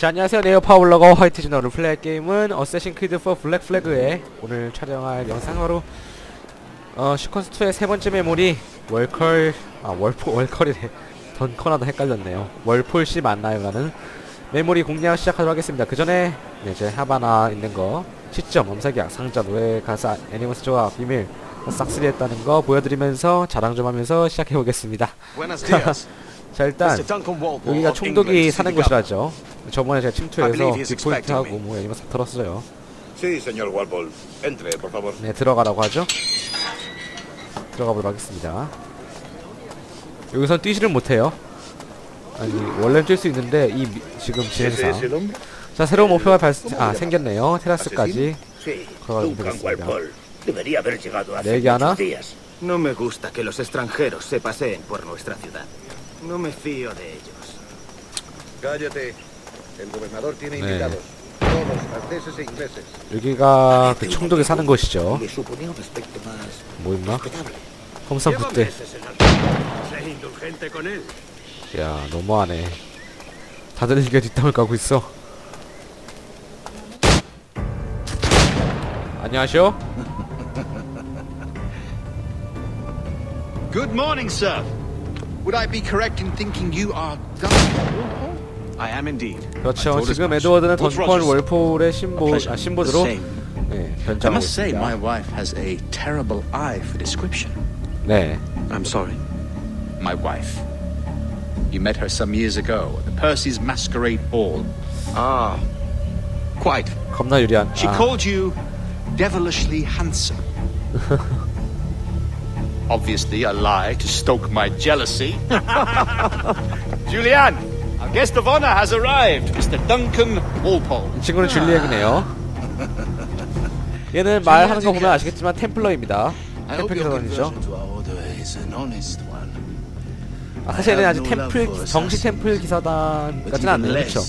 자 안녕하세요. 네오 파블러거 화이트 진어를 플레이할 게임은 어쌔신 크리드 4 블랙 플래그의 오늘 촬영할 영상으로 어 시퀀스 2의 세 번째 메모리 월컬 아 월폴 월컬이네. 던커나도 헷갈렸네요. 월폴씨 맞나요 라는 메모리 공략 시작하도록 하겠습니다. 그 전에 네, 제 하바나 있는 거 시점 엄사기약 상자 노예 가사 애니머스 조합 비밀 싹쓸이 했다는 거 보여드리면서 자랑 좀 하면서 시작해 보겠습니다. Buenos dias. 자 일단 여기가 총독이 사는 곳이라죠. 저번에 제가 침투해서 expecting 뭐 이런 por favor. 네 들어가라고 하죠. 들어가 보도록 하겠습니다. 여기선 뛰지를 못해요. 아니 원래는 뛸 수 있는데 이 미- 지금 ¿Ese es 진행상? 자 새로운 목표가 발... 아 생겼네요. 테라스까지 ¿Le gana? muchos días. No me fío de ellos. Cállate. El gobernador tiene Eh. invitados. Todos franceses e ingleses. 여기가 그 총독이 사는 곳이죠. Le suponía un aspecto más 뭐 있나? respetable. 험상궂대. ese señor. Sé indulgente con él. 야 너무하네. 다들 이게 뒷담을 까고 있어. 안녕하쇼. Good morning, sir. 지금 에드워드는 What's 던컨 Rogers? 월폴의 신보 pleasure. 아, 신보드로 The 네, I 변장하고 must say, my 있습니다. wife has a terrible eye for description. 네. I'm sorry. My wife. You met her some years ago at the Percy's Masquerade Ball. Ah, quite. 겁나 유리한. She 아, called you devilishly handsome. Obviously, a lie to stoke my jealousy. Julianne, our guest of honor has arrived, Mr. Duncan Walpole. 이 친구는 줄리엣이네요. 얘는 말하는 거 보면 아시겠지만 템플러입니다. 템플 기사단이죠. 아, 사실 얘는 아직 템플 정식 템플 기사단까지는 않네요. 그렇죠?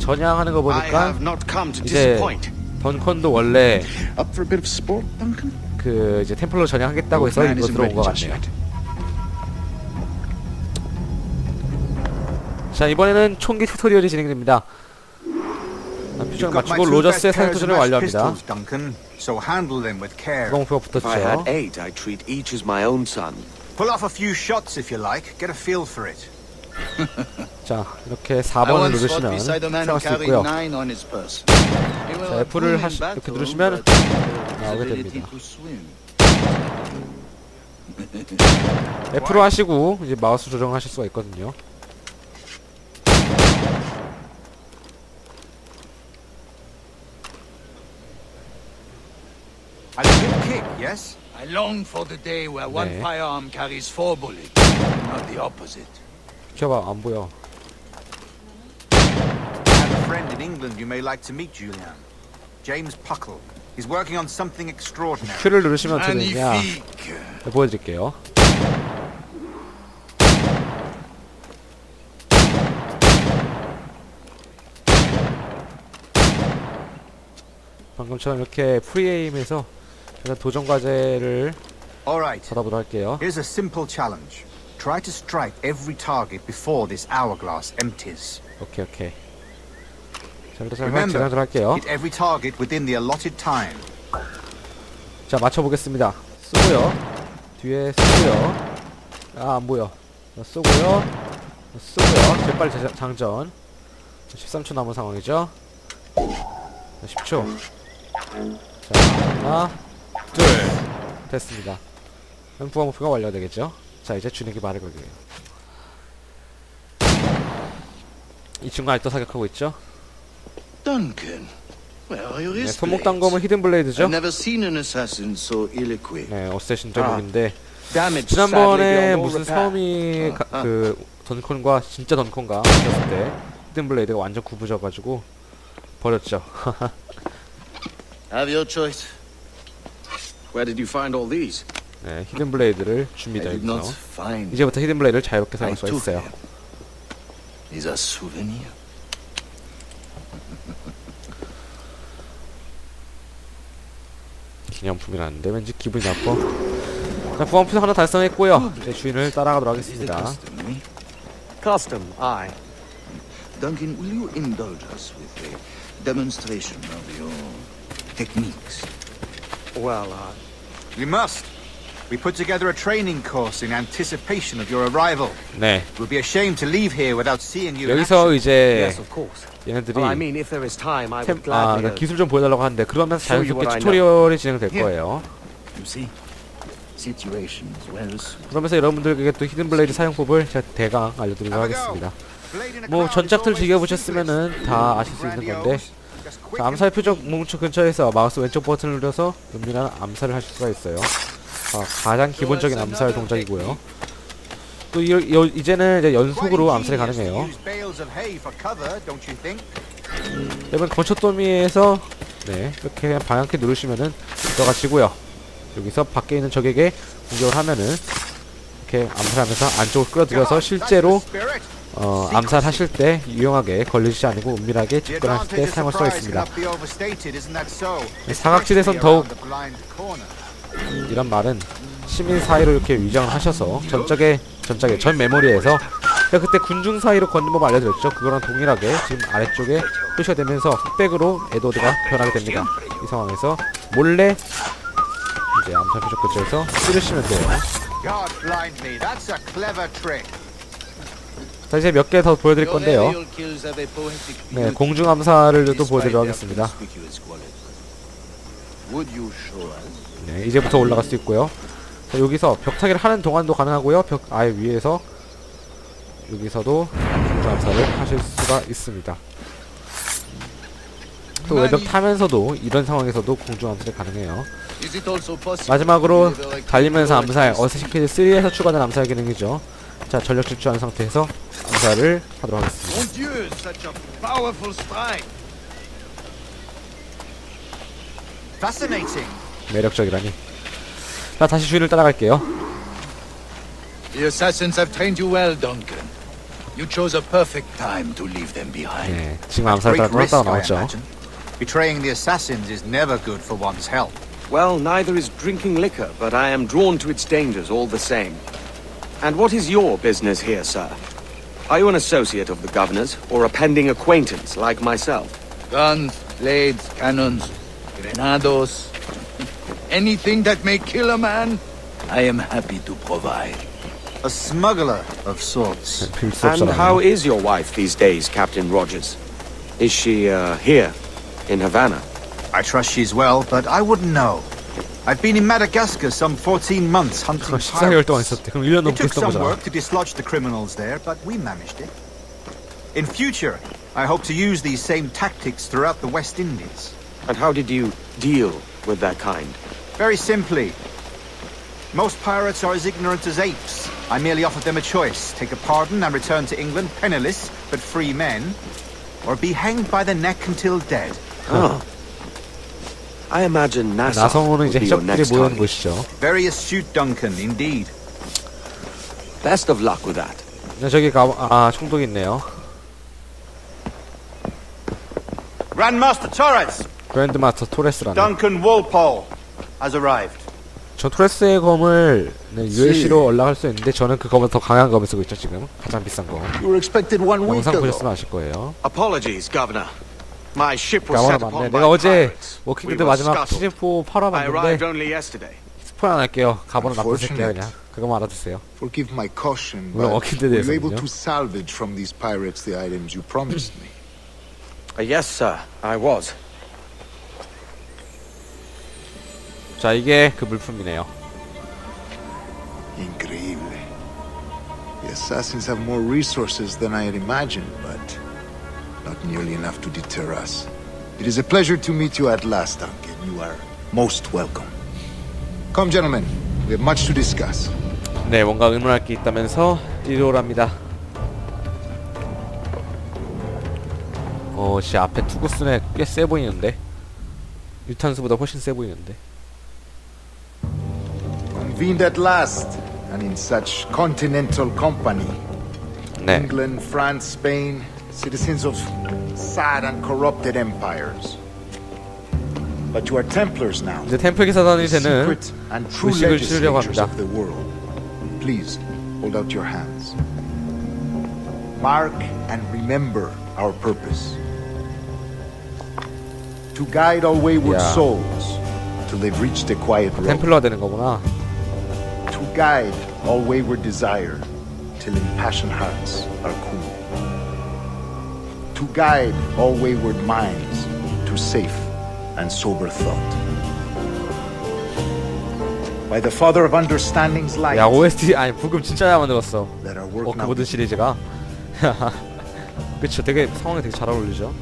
전향하는 거 보니까 이제. 던컨도 원래 그 이제 템플러 전향하겠다고 해서 이거 들어온 것 같네요. 자 이번에는 총기 튜토리얼이 진행됩니다. 자, 표정을 맞추고 로저스의 사격도전을 완료합니다. Had 붙었죠. Pull off a few shots if you like. Get a feel for it. 자 이렇게 I 4번을 once fought 누르시면 사용할 수 있고요. 자 F를 하시, 이렇게 누르시면 나오게 됩니다. F로 하시고 이제 마우스 조정하실 수가 있거든요. A good kick, yes? I long for the day where one 네. firearm carries four bullets, not the opposite. 비켜봐 안 보여. I have a friend in England you may like to meet, Julian. James Puckle. He's working on something extraordinary. Q를 누르시면 어떻게 되냐. 네, 보여드릴게요. 방금처럼 이렇게 프리에임에서 일단 도전 과제를. 받아보도록 할게요. Here's a simple challenge. Try to strike every target before this hourglass empties. 오케이 오케이. 자 일단 설명 Remember, 진행하도록 할게요. 자 맞춰보겠습니다. 쏘고요. 뒤에 쏘고요. 아 안 보여. 자, 쏘고요. 자, 쏘고요. 재빨리 자- 장전. 13초 남은 상황이죠. 자, 10초. 자 하나, 둘, 됐습니다. 그럼 부하 목표가 완료되겠죠. 자 이제 준에게 말을 걸게요. 이 친구 아직도 사격하고 있죠. Duncan, where are your 네, 손목? 단검은 히든 블레이드죠. I've never seen an assassin so ill-equipped. 네, 어쌔신 제목인데 지난번에 무슨. 섬이 가- 아. 그 던컨과 진짜 던컨과 붙었을 때 히든 블레이드가 완전 구부져가지고 버렸죠. Have your choice. Where did you find all these? 네, 히든 블레이드를 줍니다. 여기서. 이제부터 히든 블레이드를 자유롭게 사용할 수가 있어요. them. These are 기념품이라는데 왠지 기분이 나빠. 자, 부원표 하나 달성했고요. 이제 주인을 따라가도록 하겠습니다. Custom, aye. Duncan, will you indulge us with a demonstration of your techniques? Well, uh, You must. We put together a training course in anticipation of your arrival. 네. It would be a shame to leave here without seeing you. 여기서. 이제 yes, of course. 얘네들이 Well, I mean, if there is time, I 템, would 아. 그러니까 기술 좀 보여달라고 하는데 그러면서 you 자연스럽게 what I 튜토리얼이 진행될. 거예요. You see, situations well suited. 그러면서 여러분들에게 또 히든 블레이드 사용법을 제가 대강 알려드리도록 하겠습니다. 뭐 전작들 즐겨보셨으면은 다 아실 수 있는 건데 자, 암살 표적 뭉쳐 근처에서 마우스 왼쪽 버튼을 누려서 은밀한 암살을 하실 수가 있어요. 아, 가장 기본적인 암살 동작이고요. 또 이, 이, 이제는 이제 연속으로 암살이 가능해요. 여러분 건초더미에서 네 이렇게 방향키 누르시면은 들어가시고요. 여기서 밖에 있는 적에게 공격을 하면은 이렇게 암살하면서 안쪽으로 끌어들여서 실제로. 어, 암살하실 때 유용하게 걸리지 않고 은밀하게 접근하실 때 사용할 수가 있습니다. 네, Especially 더욱 이런 말은 시민 사이로 이렇게 위장을 하셔서 전적의 전작의 전 메모리에서 제가 그때 군중 사이로 걷는 법 알려드렸죠. 그거랑 동일하게 지금 아래쪽에 표시가 되면서 흑백으로 에드워드가 변하게 됩니다. 이 상황에서 몰래 이제 암살 표적 근처에서 찌르시면 돼요. 자 이제 몇 개 더 보여드릴 건데요. 네, 공중 암살을 또 보여드리도록 하겠습니다. conspicuous quality. Would you show us? 네, 이제부터 올라갈 수 있고요. 자, 여기서 벽타기를 하는 동안도 가능하고요. 벽 아예 위에서 여기서도 공중 암살을 하실 수가 있습니다. 또 외벽 타면서도 이런 상황에서도 공중 암살이 가능해요. 마지막으로 달리면서 암살 크리드 3에서 추가된 암살 기능이죠. 자 전력 질주한 상태에서 암살을 하도록 하겠습니다. Fascinating. 매력적이라니. 자 다시 주인을 따라갈게요. The assassins have trained you well, Duncan. You chose a perfect time to leave them behind. 네, 지금 암살 따라 Great risk, 돌아다가 I 나왔죠. imagine. Betraying the assassins is never good for one's health. Well, neither is drinking liquor, but I am drawn to its dangers all the same. And what is your business here, sir? Are you an associate of the governor's, or a pending acquaintance like myself? Guns, blades, cannons, Grenados, anything that may kill a man, I am happy to provide. A smuggler of sorts. And how is your wife these days, Captain Rogers? Is she, uh, here, in Havana? I trust she's well, but I wouldn't know. I've been in Madagascar some 14 months hunting pirates. It took some work to dislodge the criminals there, but we managed it. In future, I hope to use these same tactics throughout the West Indies. And how did you deal with that kind? Very simply, most pirates are as ignorant as apes. I merely offered them a choice take a pardon and return to England penniless but free men, or be hanged by the neck until dead. Oh. I imagine Nassau 나성호는 would 이제 be your 해적들이 next 모여는 target. 곳이죠. Very astute, Duncan, indeed. Best of luck with that. 네, 저기 가, 아 총독이 있네요. Grandmaster Torres, 그랜드마스터 토레스라는. Duncan Walpole has arrived. 저 토레스의 검을 네, ULC로 올라갈 수 있는데 저는 그 검을 더 강한 검을 쓰고 있죠 지금 가장 비싼 검. You were expected one week 영상 ago. 보셨으면 아실 거예요. Apologies, Governor. My ship was set upon 맞네. by 내가 어제 pirates. We 워킹데드 were 마지막 scuttled. 시즌4 팔아 I arrived 봤는데 only yesterday. 스포일 안 할게요. 가버는 나쁜 새끼야. 그냥. 그거만 알아두세요. Forgive my caution, 물론 but 워킹 were you 데드에서는요. able to salvage from these pirates the items you promised me? Uh, yes, sir. I was. 자 이게 그 물품이네요. Increíble. The assassins have more resources than I had imagined, but not nearly enough to deter us. It is a pleasure to meet you at last, Duncan. You are most welcome. Come, gentlemen. We have much to discuss. 네 뭔가 의논할 게 있다면서 뛰어오랍니다. 어 씨 앞에 투구스네 꽤 세 보이는데 유탄수보다 훨씬 세 보이는데. Convened at last, and in such continental company. 네. England, France, Spain, citizens of sad and corrupted empires. But you are Templars now. 이제 템플 기사단이 the 되는 secret and true 의식을 치르려고 legislators 합니다. of the world. Please hold out your hands. Mark and remember our purpose. To guide all wayward Yeah. souls till they've reached the quiet road. 템플러가 되는 거구나. To guide all wayward desire till impassioned hearts are cool. To guide all wayward minds to safe and sober thought. By the Father of Understanding's light, 야 OST 아니 부금 진짜 잘 만들었어. let our 어 work 그 now 모든 be 시리즈가. 그쵸 되게 상황이 되게 잘 어울리죠.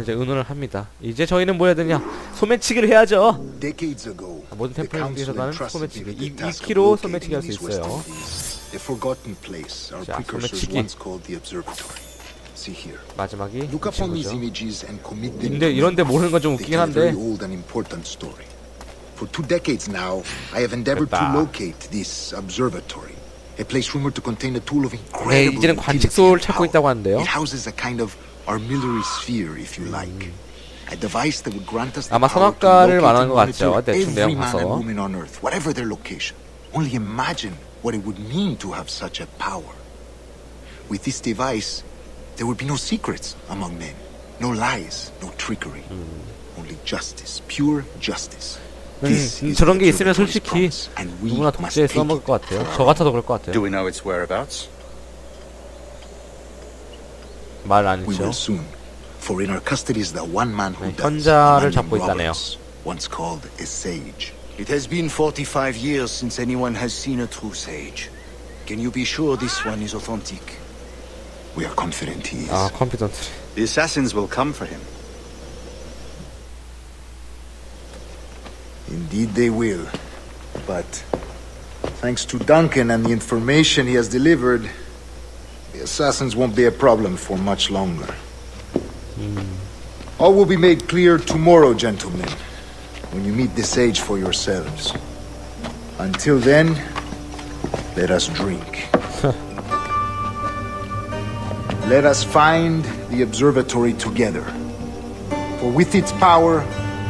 이제 의논을 합니다. 이제 저희는 뭐 해야 되냐? 소매치기를 해야죠. 모든 템플에서는 entrusted me 소매치기 with the 이 task of 2kg locating 소매치기 할 수 있어요. 자, 소매치기. 마지막이 근데 이런데 memory. 모르는 건 좀 웃기긴 한데 old and important story. For two decades now, I have endeavored to 됐다. locate this observatory, a place rumored to contain a tool of 네 이제는 관측소를 찾고. 있다고 하는데요. It houses a kind of armillary sphere, if you like. A device that would grant us the 아마 power to 선악과를 locate 말하는 and 것 같죠. monitor 대충 every 내용 man 봐서. and woman on Earth, whatever their location. Only imagine what it would mean to have such a power. With this device, there would be no secrets among men, no lies, no trickery, only justice, pure justice. 음, This 음, is 저런 게 the 있으면 observatory's 솔직히 promise, and we 누구나 must 독재에 take 써먹을 it 것 같아요. for 저 our 같아도 그럴 것 Do 같아요. we know its whereabouts? 말 안 We 했죠. For in our custody is the one man who does robbers, once called a sage. It has been 45 years since anyone has seen a true sage. Can you be sure this one is authentic? We are confident he is. Ah, confident. The assassins will come for him. Indeed they will. But thanks to Duncan and the information he has delivered, the assassins won't be a problem for much longer. All will be made clear tomorrow, gentlemen, when you meet the sage for yourselves. Until then, let us drink. let us find the observatory together. For with its power,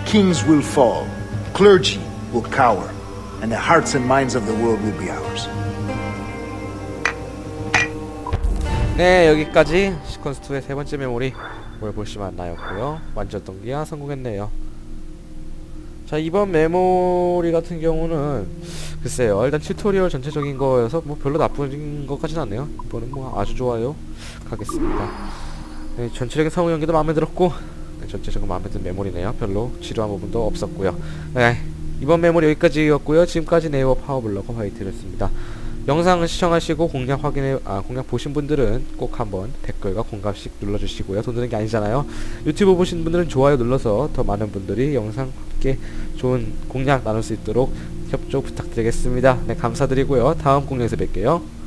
kings will fall, clergy will cower, and the hearts and minds of the world will be ours. 네 여기까지 시퀀스2의 세 번째 메모리 뭘 볼시만 나였고요. 완전 동기화 성공했네요. 자 이번 메모리 같은 경우는 글쎄요 일단 튜토리얼 전체적인 거여서 뭐 별로 나쁜 것 같진 않네요. 이번은 뭐 아주 좋아요. 가겠습니다. 네, 전체적인 성우 연기도 마음에 들었고 네, 전체적으로 마음에 든 메모리네요. 별로 지루한 부분도 없었고요. 네 이번 메모리 여기까지였고요. 지금까지 네이버 파워블로거 화이트였습니다 영상 시청하시고 공략 확인해 아 공략 보신 분들은 꼭 한번 댓글과 공감씩 눌러주시고요. 돈 드는 게 아니잖아요. 유튜브 보신 분들은 좋아요 눌러서 더 많은 분들이 영상 함께 좋은 공략 나눌 수 있도록 협조 부탁드리겠습니다. 네 감사드리고요. 다음 공략에서 뵐게요.